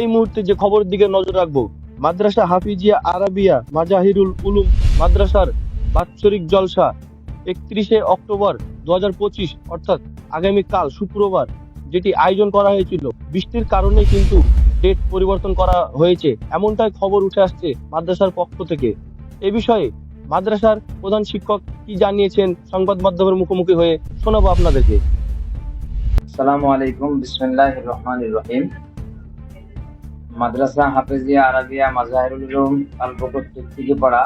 এই মুহূর্তে যে খবরের দিকে নজর রাখব, মাদ্রাসা হাফিজিয়া আরাবিয়া মাজাহিরুল উলুম মাদ্রাসার বাৎসরিক জলসা একত্রিশে অক্টোবর দু হাজার পঁচিশ, অর্থাৎ আগামীকাল শুক্রবার, যেটি আয়োজন করা হয়েছিল। বৃষ্টির কারণে কিন্তু ডেট পরিবর্তন করা হয়েছে, এমনটাই খবর উঠে আসছে মাদ্রাসার পক্ষ থেকে। এ বিষয়ে মাদ্রাসার প্রধান শিক্ষক কি জানিয়েছেন সংবাদ মাধ্যমের মুখোমুখি হয়ে শোনাবো আপনাদেরকে। আসসালামু আলাইকুম বিসমিল্লাহ রহমান রহিম। মাদ্রাসা, হাফেজিয়া, আরাবিয়া, মাজাহিরুল উলুম কালপকর থেকে পড়া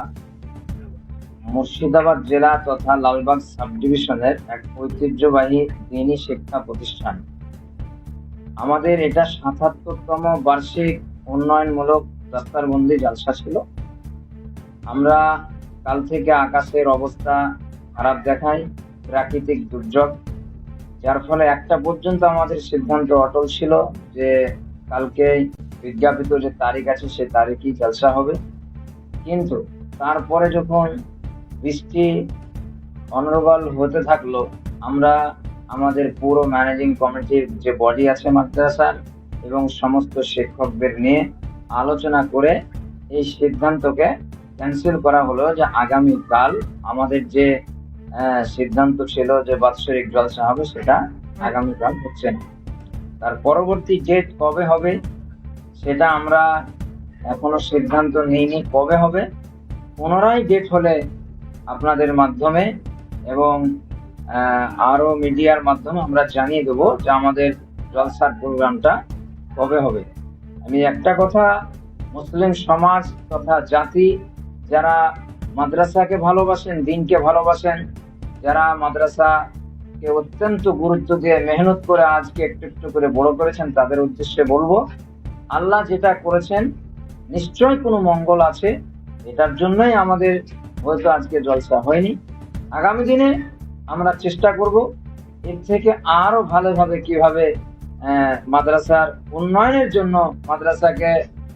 মুর্শিদাবাদ জেলা তথা লালবাগ সাব ডিভিশনের এক ঐতিহ্যবাহী দিনী শিক্ষা প্রতিষ্ঠান। আমাদের এটা সাতাত্তরতম বার্ষিক উন্নয়নমূলক দস্তারবন্দি জালসা ছিল। আমরা কাল থেকে আকাশের অবস্থা খারাপ দেখাই প্রাকৃতিক দুর্যোগ, যার ফলে একটা পর্যন্ত আমাদের সিদ্ধান্ত অটল ছিল যে কালকে বিজ্ঞাপিত যে তারিখ আছে সে তারিখই জলসা হবে। কিন্তু তারপরে যখন বৃষ্টি অনর্গল হতে থাকল, আমরা আমাদের পুরো ম্যানেজিং কমিটির যে বডি আছে মাদ্রাসার এবং সমস্ত শিক্ষকদের নিয়ে আলোচনা করে এই সিদ্ধান্তকে ক্যান্সেল করা হলো যে আগামীকাল আমাদের যে সিদ্ধান্ত ছিল যে বাৎসরিক জলসা হবে, সেটা আগামীকাল হচ্ছে না। তার পরবর্তী ডেট কবে হবে সেটা আমরা এখনও সিদ্ধান্ত নিইনি কবে হবে। পুনরায় ডেট হলে আপনাদের মাধ্যমে এবং আরও মিডিয়ার মাধ্যমে আমরা জানিয়ে দেবো যে আমাদের জলসার প্রোগ্রামটা কবে হবে। আমি একটা কথা, মুসলিম সমাজ তথা জাতি, যারা মাদ্রাসাকে ভালোবাসেন, দিনকে ভালোবাসেন, যারা মাদ্রাসাকে অত্যন্ত গুরুত্ব দিয়ে মেহনত করে আজকে একটু একটু করে বড় করেছেন, তাদের উদ্দেশ্যে বলব আল্লাহ যেটা করেছেন নিশ্চয় কোনো মঙ্গল আছে। এটার জন্যই আমাদের হয়তো আজকে জলসা হয়নি। আগামী দিনে আমরা চেষ্টা করব এর থেকে আরও ভালোভাবে কীভাবে মাদ্রাসার উন্নয়নের জন্য মাদ্রাসাকে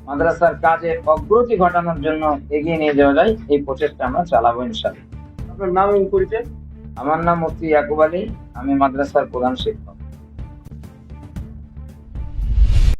মাদ্রাসার কাজে অগ্রতি ঘটানোর জন্য এগিয়ে নিয়ে যাওয়া যায় এই প্রচেষ্টা আমরা চালাবো ইনশাল্লাহ আপনার নাম পরিচয়? আমার নাম মুফতি ইয়াকুব আলী আমি মাদ্রাসার প্রধান শিক্ষক।